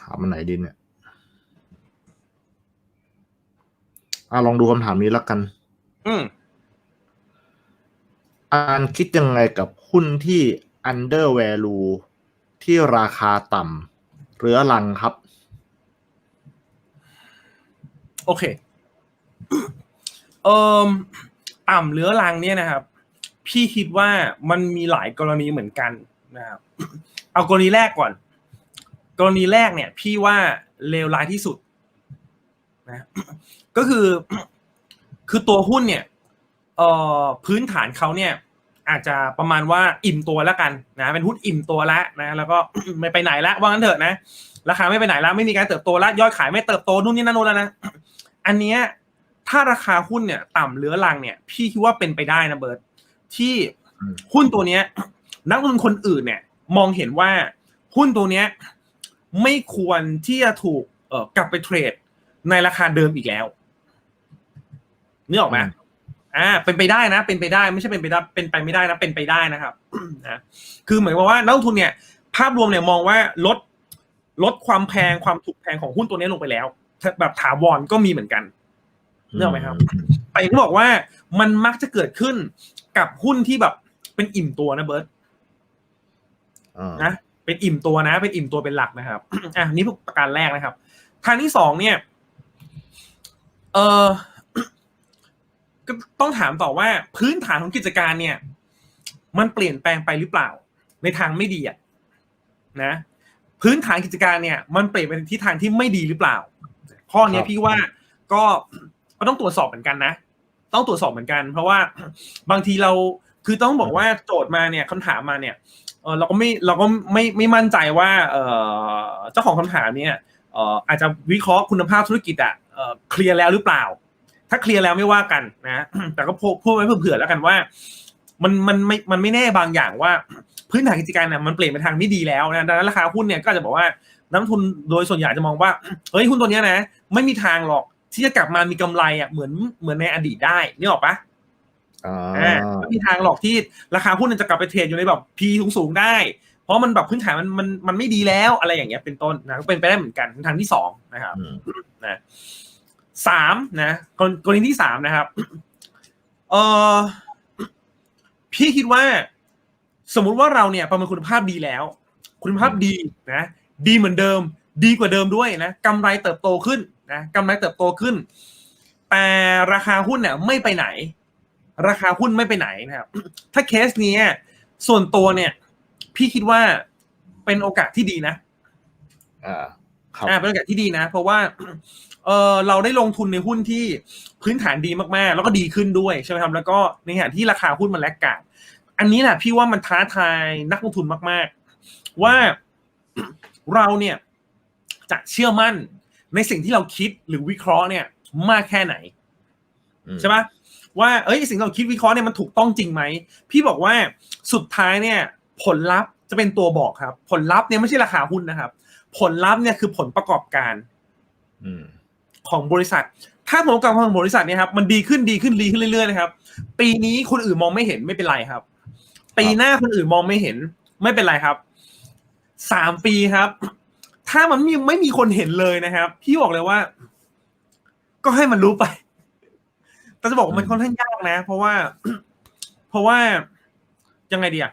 ถามมันไหนดีเนี่ยอะลองดูคำถามนี้แล้วกัน อืมอานคิดยังไงกับหุ้นที่ under value ที่ราคาต่ำเรื้อรังครับ โอเค เอ่อต่ำเหลือรังเนี่ยนะครับ พี่คิดว่ามันมีหลายกรณีเหมือนกันนะครับ เอากรณีแรกก่อน กรณีแรกเนี่ยพี่ว่าเลวร้ายที่สุดนะก็คือคือตัวหุ้นเนี่ยเอ่อพื้นฐานเขาเนี่ยอาจจะประมาณว่าอิ่มตัวแล้วกันนะเป็นหุ้นอิ่มตัวแล้วนะแล้วก็ไม่ไปไหนแล้วว่างั้นเถอะนะราคาไม่ไปไหนแล้วไม่มีการเติบโตแล้วยอดขายไม่เติบโตนู่นนี่นั่นนู่นแล้วนะอันเนี้ยถ้าราคาหุ้นเนี่ยต่ำเหลือรังเนี่ย พี่คิดว่าเป็นไปได้นะเบิร์ตที่อืมหุ้นตัวเนี้ย นักลงทุนคนอื่นเนี่ย มองเห็นว่าหุ้นตัวเนี้ย ไม่ควรที่จะถูกเอ่อกลับไปเทรดในราคาเดิมอีกแล้วนึกออกไหมอืมอ่า เป็นไปได้นะ เป็นไปได้ไม่ใช่เป็นไปได้เป็นไปไม่ได้นะ เป็นไปได้นะครับนะคือเหมือนกับว่านักลงทุนเนี่ย ภาพรวมเนี่ยมองว่าลดลดความแพงความถูกแพงของหุ้นตัวนี้ลงไปแล้ว แบบถาวรก็มีเหมือนกันเนกออกไหมครับแต่อย่างที่บอกว่ามันมักจะเกิดขึ้นกับหุ้นที่แบบเป็นอิ่มตัวนะเบิร์ตอ่านะ เป็นอิ่มตัวนะ เป็นอิ่มตัวเป็นหลักนะครับอะนี่ประการแรกนะครับ ทางที่สองเนี่ย เออก็ต้องถามต่อว่าพื้นฐานของกิจการเนี่ย มันเปลี่ยนแปลงไปหรือเปล่า ในทางไม่ดีอะนะ พื้นฐานกิจการเนี่ย มันเปลี่ยนไปในทิศทางที่ไม่ดีหรือเปล่า ข้อเนี้ยพี่ว่าก็ก็ต้องตรวจสอบเหมือนกันนะ ต้องตรวจสอบเหมือนกัน เพราะว่าบางทีเรา คือต้องบอกว่าโจทย์มาเนี่ยคำถามมาเนี่ยเราก็ไม่เราก็ไม่ไม่มั่นใจว่าเจ้าของคำถามเนี่ยอาจจะวิเคราะห์คุณภาพธุรกิจอะเคลียร์แล้วหรือเปล่า ถ้าเคลียร์แล้วไม่ว่ากันนะ แต่ก็พูดไว้เผื่อแล้วกันว่า มันมันไม่มันไม่แน่บางอย่างว่าพื้นฐานกิจการเนี่ยมันเปลี่ยนไปทางไม่ดีแล้วนะดังนั้นราคาหุ้นเนี่ยก็จะบอกว่านักทุนโดยส่วนใหญ่จะมองว่าเฮ้ยหุ้นตัวเนี้ยนะ ไม่มีทางหรอกที่จะกลับมามีกำไรอะเหมือนเหมือนในอดีตได้นี่ออกปะ อ่าอ่าไม่มีทางหรอกที่ราคาหุ้นมันจะกลับไปเทรดอยู่ในแบบ P สูงๆได้ เพราะมันแบบพื้นฐานมันมันมันไม่ดีแล้วอะไรอย่างเงี้ยเป็นต้นนะก็เป็นไปได้เหมือนกันทางที่สองนะครับอืมนะสามนะกรกรณีที่สามนะครับเออพี่คิดว่า สมมุติว่าเราเนี่ยประเมินคุณภาพดีแล้ว คุณภาพดีนะ ดีเหมือนเดิม ดีกว่าเดิมด้วยนะกำไรเติบโตขึ้นนะกำไรเติบโตขึ้น แต่ราคาหุ้นเนี่ยไม่ไปไหน ราคาหุ้นไม่ไปไหนนะครับ ถ้าเคสนี้ส่วนตัวเนี่ย พี่คิดว่าเป็นโอกาสที่ดีนะอ่าครับอ่าเป็นโอกาสที่ดีนะ เพราะว่าเออเราได้ลงทุนในหุ้นที่พื้นฐานดีมากๆ แล้วก็ดีขึ้นด้วยใช่ไหมครับแล้วก็ในขณะที่ราคาหุ้นมันแลกกาดอันนี้แหละพี่ว่ามันท้าทายนักลงทุนมาก ๆ ว่าเราเนี่ยจะเชื่อมั่นในสิ่งที่เราคิดหรือวิเคราะห์เนี่ย มากแค่ไหนอืมใช่ปะ ว่าเอ้ยสิ่งที่เราคิดวิเคราะห์เนี่ยมันถูกต้องจริงไหมพี่บอกว่าสุดท้ายเนี่ยผลลัพธ์จะเป็นตัวบอกครับ ผลลัพธ์เนี่ยไม่ใช่ราคาหุ้นนะครับ ผลลัพธ์เนี่ยคือผลประกอบการอืมของบริษัท ถ้าผลประกอบการของบริษัทเนี่ยครับมันดีขึ้นดีขึ้นดีขึ้นเรื่อยๆนะครับ ปีนี้คนอื่นมองไม่เห็นไม่เป็นไรครับ ปีหน้าคนอื่นมองไม่เห็น ไม่เป็นไรครับสามปีครับ ถ้ามันไม่ไม่มีคนเห็นเลยนะครับ พี่บอกเลยว่า ก็ให้มันรู้ไป แต่จะบอกว่ามันค่อนข้างยากนะ เพราะว่า เพราะว่ายังไงดีอะ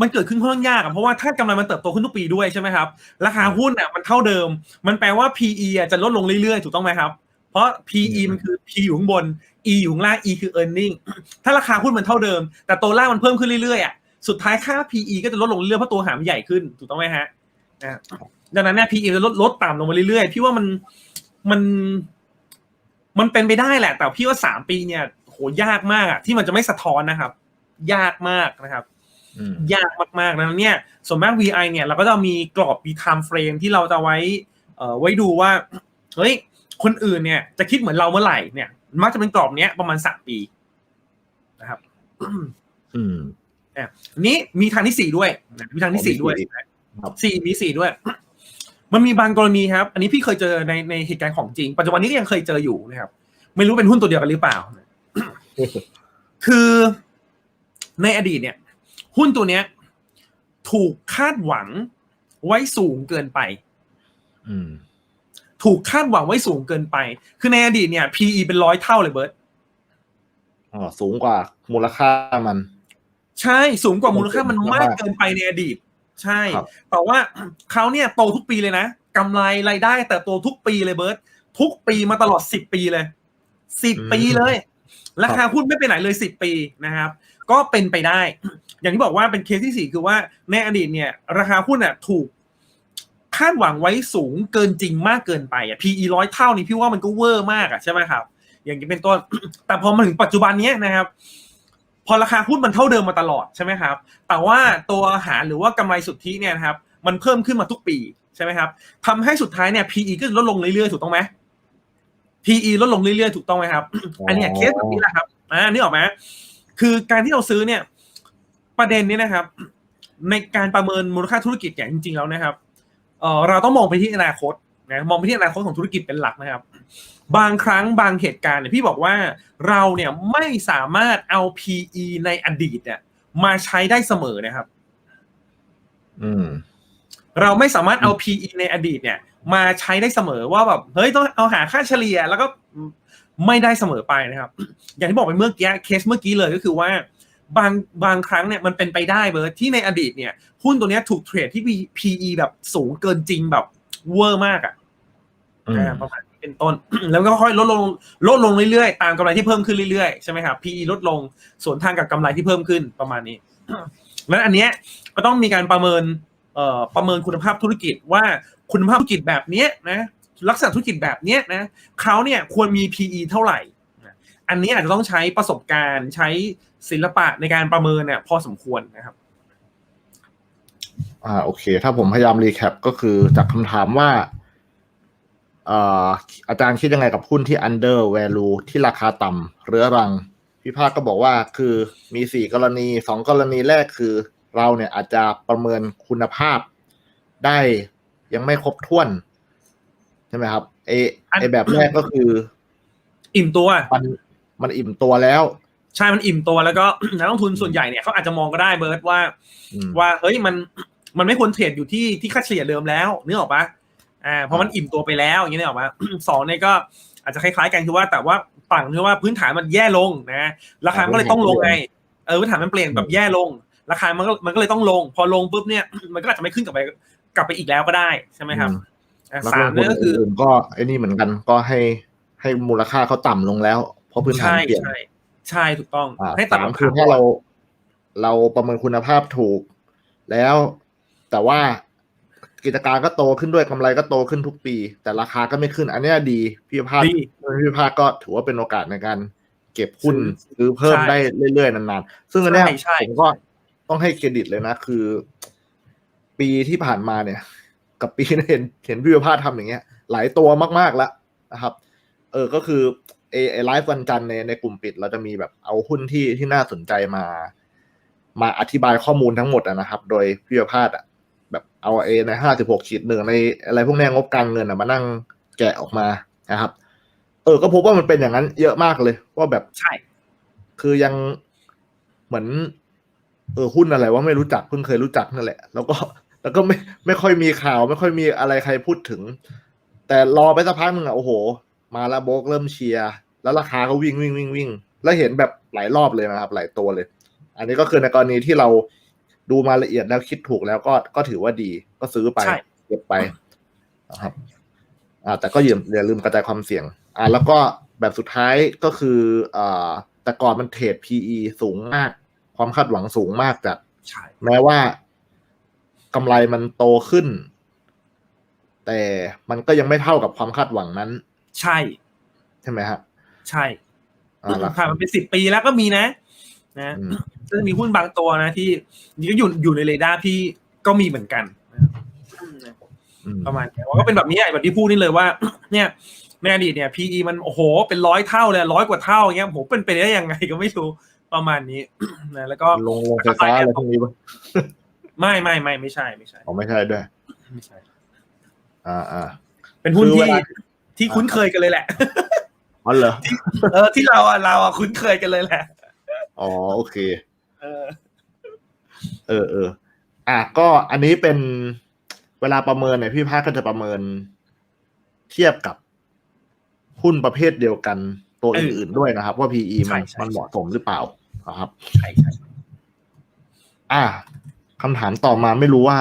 มันเกิดขึ้นค่อนข้างยากอะเพราะว่าถ้ากำไรมันเติบโตขึ้นทุกปีด้วยใช่ไหมครับ ราคาหุ้นอะมันเท่าเดิม มันแปลว่า PE อะจะลดลงเรื่อยๆ ถูกต้องไหมครับ เพราะ PE มันคือ P อยู่ข้างบน E อยู่ข้างล่าง E คือ earning ถ้าราคาหุ้นมันเท่าเดิม แต่ตัวล่างมันเพิ่มขึ้นเรื่อยๆอะสุดท้ายค่า PE ก็จะลดลงเรื่อยๆเพราะตัวหางมันใหญ่ขึ้นถูกต้องไหมฮะอะดังนั้นเนี่ย PE จะลดลดต่ำลงมาเรื่อยๆ พี่ว่ามันมัน มันเป็นไปได้แหละ แต่พี่ว่าสามปีเนี่ยโหยากมากอะที่มันจะไม่สะท้อนนะครับ ยากมากนะครับอืมยากมากๆดังนั้นเนี่ยส่วนมาก VI เนี่ยเราก็จะมีกรอบมี time frame ที่เราจะไว้เอ่อไว้ดูว่าเฮ้ยคนอื่นเนี่ยจะคิดเหมือนเราเมื่อไหร่เนี่ย มักจะเป็นกรอบเนี้ยประมาณสามปีนะครับ อืมอะอันนี้มีทางที่สี่ด้วยนะมีทางที่สี่ด้วยครับสี่มีสี่ด้วย มันมีบางกรณีครับ อันนี้พี่เคยเจอในในเหตุการณ์ของจริง ปัจจุบันนี้ก็ยังเคยเจออยู่นะครับ ไม่รู้เป็นหุ้นตัวเดียวกันหรือเปล่า คือในอดีตเนี่ย หุ้นตัวเนี้ย ถูกคาดหวังไว้สูงเกินไปอืมถูกคาดหวังไว้สูงเกินไป คือในอดีตเนี่ย PE เป็นร้อยเท่าเลยเบิร์ตอ๋อสูงกว่ามูลค่ามัน ใช่สูงกว่ามูลค่ามันสูงกว่ามมากเกินไปในอดีต ใช่ครับแต่ว่าเขาเนี่ยโตทุกปีเลยนะกำไรรายได้แต่โตทุกปีเลยเบิร์ตทุกปีมาตลอดสิบปีเลยสิบปีเลยราคาหุ้นไม่ไปไหนเลยสิบปีนะครับ ก็เป็นไปได้ อย่างที่บอกว่าเป็นเคสที่สี่คือว่าในอดีตเนี่ย ราคาหุ้นอะถูกคาดหวังไว้สูงเกินจริงมากเกินไปอะ PE ร้อยเท่านี่พี่ว่ามันก็เวอร์มากอะใช่ไหมครับ อย่างนี้เป็นต้น แต่พอมาถึงปัจจุบันเนี้ยนะครับ พอราคาหุ้นมันเท่าเดิมมาตลอดใช่ไหมครับ แต่ว่าตัวหารหรือว่ากำไรสุทธิเนี่ยนะครับ มันเพิ่มขึ้นมาทุกปีใช่ไหมครับทำให้สุดท้ายเนี่ย PE ก็ลดลงเรื่อยๆถูกต้องไหม PE ลดลงเรื่อยๆถูกต้องไหมครับ อันเนี้ยเคสแบบนี้แหละครับ อ่านี่ออกไหมคือการที่เราซื้อเนี่ย ประเด็นนี้นะครับ ในการประเมินมูลค่าธุรกิจเนี่ยจริงๆแล้วนะครับ เออเราต้องมองไปที่อนาคตนะ มองไปที่อนาคตของธุรกิจเป็นหลักนะครับ บางครั้งบางเหตุการณ์เนี่ยพี่บอกว่าเราเนี่ยไม่สามารถเอา PE ในอดีตเนี่ย มาใช้ได้เสมอนะครับ อืม เราไม่สามารถเอา PE ในอดีตเนี่ย มาใช้ได้เสมอว่าแบบเฮ้ยต้องเอาหาค่าเฉลี่ย แล้วก็ไม่ได้เสมอไปนะครับ อย่างที่บอกไปเมื่อกี้เคสเมื่อกี้เลยก็คือว่า บางบางครั้งเนี่ยมันเป็นไปได้เบิร์ดที่ในอดีตเนี่ยหุ้นตัวเนี้ยถูกเทรดที่ PE แบบสูงเกินจริงแบบเวอร์มากอะอืมอ่าประมาณนี้ เป็นต้น แล้วก็ค่อยลดลงลดลงเรื่อยๆ ตามกำไรที่เพิ่มขึ้นเรื่อยๆ ใช่ไหมครับ PE ลดลงส่วนทางกับกำไรที่เพิ่มขึ้นประมาณนี้แล้วอันเนี้ยก็ต้องมีการประเมินเอ่อประเมินคุณภาพธุรกิจว่าคุณภาพธุรกิจแบบเนี้ยนะลักษณะธุรกิจแบบเนี้ยนะเขาเนี่ยควรมี PE เท่าไหร่ อันนี้อาจจะต้องใช้ประสบการณ์ใช้ศิลปะในการประเมินเนี่ยพอสมควรนะครับอ่าโอเค ถ้าผมพยายามรีแคปก็คือจากคำถามว่า อ่ออาจารย์คิดยังไงกับหุ้นที่ under value ที่ราคาต่ำเรื้อรัง พี่ภาคก็บอกว่าคือมีสี่กรณีสองกรณีแรกคือ เราเนี่ยอาจจะประเมินคุณภาพได้ยังไม่ครบถ้วนใช่ไหมครับไอไอแบบแรกก็คือ อิ่มตัว มันมันอิ่มตัวแล้ว ใช่ มันอิ่มตัวแล้วก็นักลงทุนส่วนใหญ่เนี่ยเขาอาจจะมองก็ได้เบิร์ตว่าอืมว่าเฮ้ยมันมันไม่ควรเทรดอยู่ที่ที่ค่าเฉลี่ยเดิมแล้วนึกออกปะ อ่าเพราะมันอิ่มตัวไปแล้วอย่างนี้นึกออกปะสองเนี่ยก็อาจจะคล้ายๆกันคือว่าแต่ว่าต่างคือว่าพื้นฐานมันแย่ลงนะราคามันก็เลยต้องลงไงเออพื้นฐานมันเปลี่ยนแบบแย่ลง ราคามันก็มันก็เลยต้องลง พอลงปุ๊บเนี่ยมันก็อาจจะไม่ขึ้นกลับไปกลับไปอีกแล้วก็ได้ใช่ไหมครับอืมอะแล้วสามเนี่ยก็คือนก็ไอ้นี่เหมือนกันก็ให้ให้มูลค่าเขาต่ำลงแล้ว เพราะพื้นฐานใช่เปลี่ยนใช่ใช่ถูกต้องอ่าให้ตัดสามราคือคาถ้าเรา เราประเมินคุณภาพถูก แล้วแต่ว่า กิจการก็โตขึ้นด้วยกำไรก็โตขึ้นทุกปี แต่ราคาก็ไม่ขึ้น อันเนี้ยดีพี่ภาคดีพี่ภาคก็ถือว่าเป็นโอกาสในการเก็บหุ้นซื้อซื้อเพิ่มใช่ได้เรื่อยๆนานๆ ซึ่งอันเนี้ยใช่ใช่ผมก็ต้องให้เครดิตเลยนะ คือ ปีที่ผ่านมาเนี่ย กับปีนี้เห็นเห็นพี่ประภาสทำอย่างเงี้ย หลายตัวมากๆแล้วนะครับ เออก็คือเอไอไลฟ์วันจันทร์ในในกลุ่มปิด เราจะมีแบบเอาหุ้นที่ที่น่าสนใจมา มาอธิบายข้อมูลทั้งหมดอะนะครับ โดยพี่ประภาสอะ แบบเอาเอในห้าสิบหกขีดหนึ่งในอะไรพวกเนี้ยงบการเงินอะมานั่งแกะออกมานะครับ เออ ก็พบว่ามันเป็นอย่างนั้นเยอะมากเลยว่าแบบใช่ คือยังเหมือน เออหุ้นอะไรว่าไม่รู้จักเพิ่งเคยรู้จักนั่นแหละ แล้วก็แล้วก็ไม่ไม่ค่อยมีข่าว ไม่ค่อยมีอะไรใครพูดถึง แต่รอไปสักพักหนึ่งอะโอ้โห มาแล้วโบกเริ่มเชียร์แล้วราคาก็วิ่งวิ่งวิ่งวิ่งแล้วเห็นแบบหลายรอบเลยนะครับ หลายตัวเลย อันนี้ก็คือในกรณีที่เรา ดูมาละเอียดแล้วคิดถูกแล้วก็ก็ถือว่าดีก็ซื้อไปใช่เก็บไปนะครับ อ่า แต่ก็อย่าอย่าลืมกระจายความเสี่ยง อ่า แล้วก็แบบสุดท้ายก็คืออ่าแต่ก่อนมันเทรด PE สูงมาก ความคาดหวังสูงมากจากใช่แม้ว่ากำไรมันโตขึ้น แต่มันก็ยังไม่เท่ากับความคาดหวังนั้น ใช่ ใช่ไหมฮะใช่อ่าแล้วผ่านมาเป็นสิบปีแล้วก็มีนะ นะอืมก็จะมีหุ้นบางตัวนะที่นี่ก็อยู่อยู่ในเรดาร์พี่ก็มีเหมือนกันนะครับอืมประมาณนี้ว่าก็เป็นแบบนี้แบบที่พูดนี่เลยว่า เนี่ยในอดีตเนี่ย PE มันโอ้โห เป็นร้อยเท่าเลยร้อยกว่าเท่าอย่างเงี้ยโหเป็นไปได้ยังไงก็ไม่รู้ประมาณนี้นะแล้วก็ลงลงไฟฟ้าอะไรพวกนี้ปะไม่ไม่ไม่ไม่ใช่ไม่ใช่อ๋อไม่ใช่ด้วยไม่ใช่ อ่าอ่าเป็นหุ้นคือเวที่ลาที่คุ้นเคยกันเลยแหละอ๋อเหรอเออที่เราอะเราอะคุ้นเคยกันเลยแหละ อ๋อโอเค เออ เออเอออะก็อันนี้เป็นเเวลาประเมินเนี่ยพี่ภาคก็จะประเมินเทียบกับหุ้นประเภทเดียวกันตัวเอออื่นๆด้วยนะครับ ว่า PE มันใช่ใช่มันเหมาะสมหรือเปล่านะครับใช่ใช่อ่าคำถามต่อมาไม่รู้ว่า